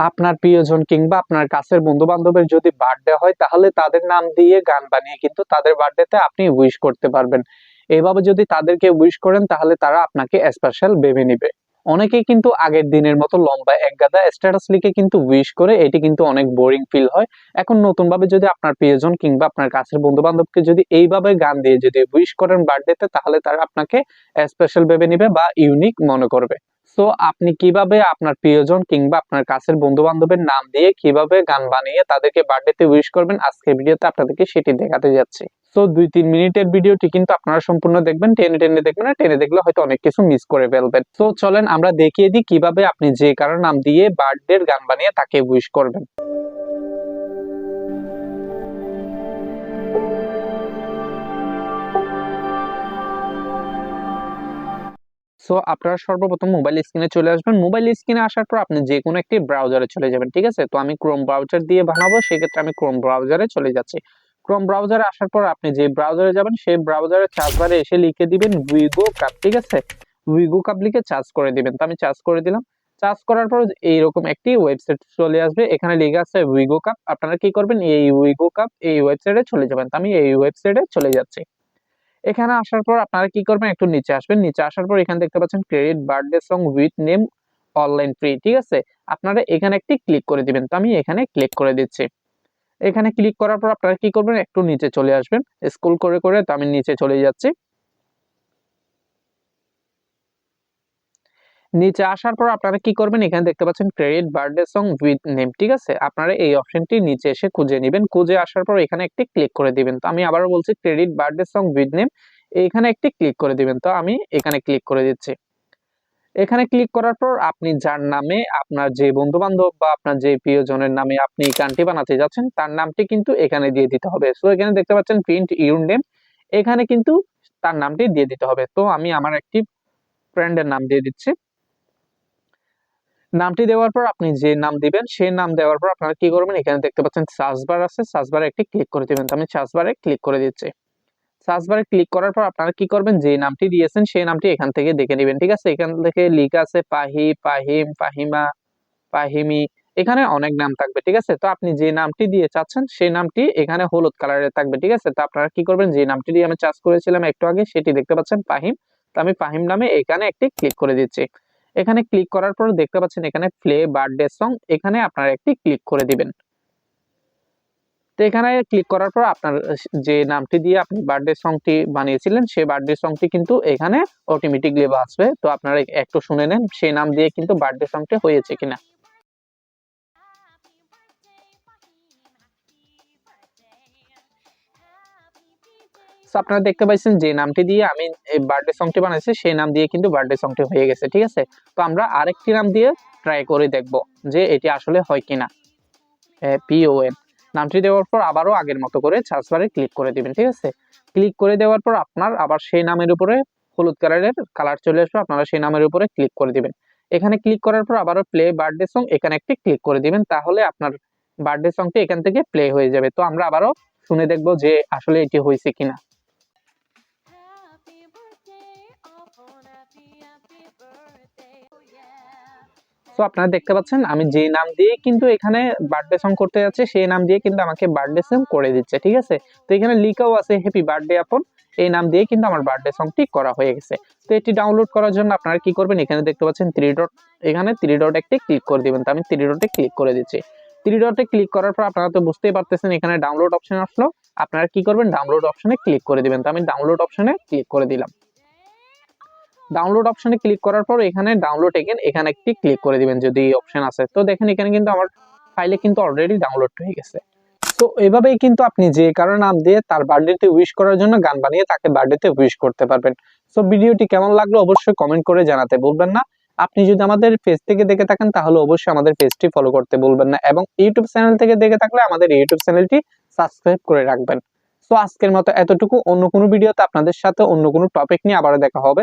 আপনার প্রিয়জন কিংবা আপনার কাছের বন্ধু বান্ধবের যদি বার্থডে হয়, তাহলে তাদের নাম দিয়ে গান বানিয়ে কিন্তু তাদের বার্থডেতে আপনি উইশ করতে পারবেন। এইভাবে যদি তাদেরকে উইশ করেন, তাহলে তারা আপনাকে স্পেশাল ভেবে নিবে। অনেকেই কিন্তু আগের দিনের মতো লম্বা এক গাদা স্ট্যাটাস লিখে কিন্তু উইশ করে, এটি কিন্তু অনেক বোরিং ফিল হয়। এখন নতুন ভাবে যদি আপনার প্রিয়জন কিংবা আপনার কাছের বন্ধু বান্ধবকে যদি এইভাবে গান দিয়ে যদি উইশ করেন বার্থডেতে তাহলে তারা আপনাকে স্পেশাল ভেবে নিবে বা ইউনিক মনে করবে। সো আপনি কীভাবে আপনার প্রিয়জন কিংবা আপনার কাছের বন্ধু বান্ধবের নাম দিয়ে কীভাবে গান বানিয়ে তাদেরকে বার্থডেতে উইশ করবেন, আজকের ভিডিওতে আপনাদেরকে সেটি দেখাতে যাচ্ছি। সো দুই তিন মিনিটের ভিডিওটি কিন্তু আপনারা সম্পূর্ণ দেখবেন, টেনে টেনে দেখবেন না টেনে দেখলে হয়তো অনেক কিছু মিস করে ফেলবেন। তো চলেন আমরা দেখিয়ে দিই কীভাবে আপনি যে কারোর নাম দিয়ে বার্থডের গান বানিয়ে তাকে উইশ করবেন। সো আপনারা সর্বপ্রথম মোবাইল স্ক্রিনে চলে আসবেন। মোবাইল স্ক্রিনে আসার পর আপনি যে কোনো একটি ব্রাউজারে চলে যাবেন, ঠিক আছে? তো আমি ক্রোম ব্রাউজার দিয়ে বানাবো, সেক্ষেত্রে আমি ক্রোম ব্রাউজারে চলে যাচ্ছি। ক্রোম ব্রাউজারে আসার পর আপনি যে ব্রাউজারে যাবেন, সেই ব্রাউজারে চার্জ বারে এসে লিখে দিবেন উইগো কাপ ঠিক আছে? উইগো কাপ লিখে চার্জ করে দিবেন। তো আমি চার্জ করে দিলাম। চার্জ করার পর এইরকম একটি ওয়েবসাইট চলে আসবে। এখানে লেখা আছে উইগো কাপ আপনারা কি করবেন? এই উইগো কাপ এই ওয়েবসাইটে চলে যাবেন। তো আমি এই ওয়েবসাইটে চলে যাচ্ছি। এখানে আসার পর আপনারা কি করবেন? একটু নিচে আসবেন। নিচে আসার পর এখানে দেখতে পাচ্ছেন credit birthday song with name online free ঠিক আছে? আপনারা এখানে একটি ক্লিক করে দিবেন। তো আমি এখানে ক্লিক করে দিচ্ছি। এখানে ক্লিক করার পর আপনারা কি করবেন? একটু নিচে চলে আসবেন। স্কুল করে করে তো আমি নিচে চলে যাচ্ছি। নিচে আসার পর আপনারা কি করবেন? এখানে দেখতে পাচ্ছেন credit birthday song with name ঠিক আছে? আপনারা এই অপশনটি নিচে এসে খুঁজে নেবেন। খুঁজে আসার পর এখানে একটি ক্লিক করে দিবেন। তো আমি আবারও বলছি credit birthday song with name এখানে একটি ক্লিক করে দিবেন। তো আমি এখানে ক্লিক করে দিচ্ছি। এখানে ক্লিক করার পর আপনি যার নামে আপনার যে বন্ধু বান্ধব বা আপনার যে প্রিয়জনের নামে আপনি গানটি বানাতে যাচ্ছেন, তার নামটি কিন্তু এখানে দিয়ে দিতে হবে। সো এখানে দেখতে পাচ্ছেন প্রিন্ট ইউর নেম এখানে কিন্তু তার নামটি দিয়ে দিতে হবে। তো আমি আমার একটি ফ্রেন্ডের নাম দিয়ে দিচ্ছি। নামটি দেওয়ার পর আপনি যে নাম দিবেন, সেই নাম দেওয়ার পর আপনারা কি করবেন? এখানে দেখতে পাচ্ছেন সার্চ বার আছে। সার্চ বারে একটি ক্লিক করে দিবেন। তো আমি সার্চ বারে ক্লিক করে দিচ্ছি। সার্চ বারে ক্লিক করার পর আপনারা কি করবেন? যে নামটি দিয়েছেন, সেই নামটি এখান থেকে দেখে নেবেন, ঠিক আছে? এখান থেকে লিখা আছে পাহি, পাহিম, পাহিমা, পাহিমি। এখানে অনেক নাম থাকবে, ঠিক আছে? তো আপনি যে নামটি দিয়ে চাচ্ছেন, সেই নামটি এখানে হলুদ কালারের থাকবে, ঠিক আছে? তো আপনারা কি করবেন? যে নামটি দিয়ে আমি চার্জ করেছিলাম একটু আগে, সেটি দেখতে পাচ্ছেন পাহিম। তো আমি পাহিম নামে এখানে একটি ক্লিক করে দিচ্ছি। এখানে ক্লিক করার পর দেখতে পাচ্ছেন এখানে প্লে বার্থডে সং এখানে আপনারা একটি ক্লিক করে দিবেন। তো এখানে ক্লিক করার পর আপনার যে নামটি দিয়ে আপনি বার্থডে সংটি বানিয়েছিলেন, সেই বার্থডে সংটি কিন্তু এখানে অটোমেটিকলি আসবে তো আপনারা একটু শুনে নেন, সেই নাম দিয়ে কিন্তু বার্থডে সংটি হয়েছে কিনা। আপনারা দেখতে পাচ্ছেন যে নামটি দিয়ে আমি এই বার্থডে সংটি বানাইছি, সেই নাম দিয়ে কিন্তু বার্থডে সংটি হয়ে গেছে, ঠিক আছে? তো আমরা আরেকটি নাম দিয়ে ট্রাই করে দেখব যে এটি আসলে হয় কিনা। পিওএন নামটি দেওয়ার পর আবারও আগের মতো করে সার্চ বারে ক্লিক করে দিবেন, ঠিক আছে? ক্লিক করে দেওয়ার পর আপনার আবার সেই নামের উপরে হলুদ কালারের কালার চলে আসবে, আপনারা সেই নামের উপরে ক্লিক করে দিবেন। এখানে ক্লিক করার পর আবারও প্লে বার্থডে সং এখানে একটি ক্লিক করে দিবেন, তাহলে আপনার বার্থডে সংটি এখান থেকে প্লে হয়ে যাবে। তো আমরা আবারও শুনে দেখব যে আসলে এটি হয়েছে কিনা। তো আপনারা দেখতে পাচ্ছেন, আমি যে নাম দিয়ে কিন্তু এখানে বার্থডে সং করতে যাচ্ছি, সেই নাম দিয়ে কিন্তু আমাকে বার্থডে সং করে দিচ্ছে, ঠিক আছে? তো এখানে লিখাও আছে হ্যাপি বার্থডে আপন। এই নাম দিয়ে কিন্তু আমার বার্থডে সংটি করা হয়ে গেছে। তো এটি ডাউনলোড করার জন্য আপনারা কি করবেন? এখানে দেখতে পাচ্ছেন থ্রি ডট এখানে থ্রি ডট একটি ক্লিক করে দিবেন। তো আমি থ্রি ডটে ক্লিক করে দিচ্ছি। থ্রি ডটে ক্লিক করার পর আপনারা তো বুঝতেই পারতেছেন, এখানে ডাউনলোড অপশন আসলো। আপনারা কি করবেন? ডাউনলোড অপশনে ক্লিক করে দিবেন। তো আমি ডাউনলোড অপশনে ক্লিক করে দিলাম। ডাউনলোড অপশনে ক্লিক করার পর এখানে ডাউনলোড এগেন এখানে একটি ক্লিক করে দিবেন যদি অপশন আছে। তো দেখেন এখানে কিন্তু আমার ফাইলে কিন্তু অলরেডি ডাউনলোড হয়ে গেছে। তো এভাবেই কিন্তু আপনি যে কারও নাম দিয়ে তার বার্থডেতে উইশ করার জন্য গান বানিয়ে তাকে বার্থডেতে উইশ করতে পারবেন। সো ভিডিওটি কেমন লাগল অবশ্যই কমেন্ট করে জানাতে বলবেন না। আপনি যদি আমাদের পেজ থেকে দেখে থাকেন, তাহলে অবশ্যই আমাদের পেজটি ফলো করতে বলবেন না এবং ইউটিউব চ্যানেল থেকে দেখে থাকলে আমাদের ইউটিউব চ্যানেলটি সাবস্ক্রাইব করে রাখবেন। তো আজকের মতো এতটুকু। অন্য কোনো ভিডিওতে আপনাদের সাথে অন্য কোনো টপিক নিয়ে আবার দেখা হবে।